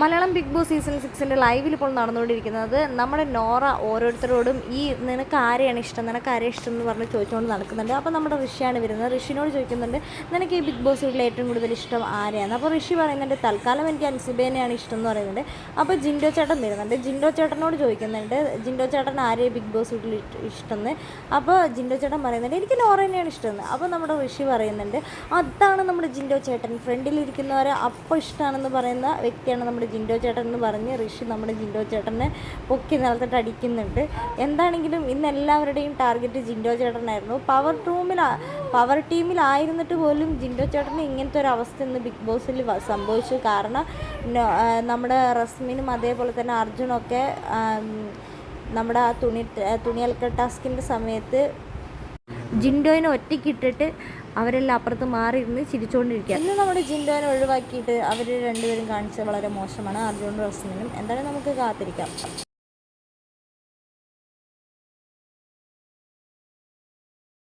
Malayalam Big Boss season സിക്സിന്റെ ലൈവിൽ ഇപ്പോൾ നടന്നുകൊണ്ടിരിക്കുന്നത് നമ്മുടെ നോറ ഓരോരുത്തരോടും ഈ നിനക്ക് ആരെയാണ് ഇഷ്ടം? നിനക്ക് ആരെയാണ് ഇഷ്ടം? എന്ന് പറഞ്ഞ് ചോദിച്ചുകൊണ്ട് നടക്കുന്നുണ്ട്. അപ്പോൾ നമ്മുടെ ഋഷിയാണ് വരുന്നത്. ഋഷിനോട് ചോദിക്കുന്നുണ്ട് നിനക്ക് ഈ ബിഗ് ബോസ് വീട്ടിൽ ഏറ്റവും കൂടുതൽ ഇഷ്ടം ആരെയാണ്? അപ്പോൾ ഋഷി പറയുന്നുണ്ട് തൽക്കാലം എനിക്ക് അൻസിബേനെയാണ് ഇഷ്ടം എന്ന് പറയുന്നുണ്ട്. അപ്പോൾ ജിൻഡോ ചേട്ടൻ വരുന്നുണ്ട്. ജിൻഡോ ചേട്ടനോട് ചോദിക്കുന്നുണ്ട് ജിൻഡോ ചേട്ടൻ ആരെയും ബിഗ് ബോസ് വീട്ടിൽ ഇഷ്ടം അപ്പോൾ ജിൻഡോ ചേട്ടൻ പറയുന്നുണ്ട് എനിക്ക് നോറ തന്നെയാണ് ഇഷ്ടമെന്ന് അപ്പോൾ നമ്മുടെ ഋഷി പറയുന്നുണ്ട് അതാണ് നമ്മുടെ ജിൻഡോ ചേട്ടൻ. ഫ്രണ്ടിലിരിക്കുന്നവരെ അപ്പോൾ ഇഷ്ടമാണെന്ന് പറയുന്ന വ്യക്തിയാണ് നമ്മുടെ ജിൻഡോ ചേട്ടൻ എന്ന് പറഞ്ഞ് ഋഷി നമ്മുടെ ജിൻഡോ ചേട്ടനെ പൊക്കി നിലത്തിട്ട് അടിക്കുന്നുണ്ട്. എന്താണെങ്കിലും ഇന്ന് എല്ലാവരുടെയും ടാർഗറ്റ് ജിൻഡോ ചേട്ടനായിരുന്നു. പവർ ടൂമിൽ പവർ ടീമിലായിരുന്നിട്ട് പോലും ജിൻഡോ ചേട്ടന് ഇങ്ങനത്തെ ഒരു അവസ്ഥ ഇന്ന് ബിഗ് ബോസിൽ സംഭവിച്ചു. കാരണം നമ്മുടെ റസ്മിനും അതേപോലെ തന്നെ അർജുനൊക്കെ നമ്മുടെ ആ തുണി തുണിയൽക്ക ടാസ്കിന്റെ സമയത്ത് ജിൻഡോയിനെ ഒറ്റയ്ക്കിട്ടിട്ട് അവരെല്ലാം അപ്പുറത്ത് മാറിയിരുന്ന് ചിരിച്ചുകൊണ്ടിരിക്കുക ഇന്ന് നമ്മുടെ ജിൻഡോയിനെ ഒഴിവാക്കിയിട്ട് അവർ രണ്ടുപേരും കാണിച്ചത് വളരെ മോശമാണ്. അർജുൻ റസ്മിനും എന്തായാലും നമുക്ക് കാത്തിരിക്കാം.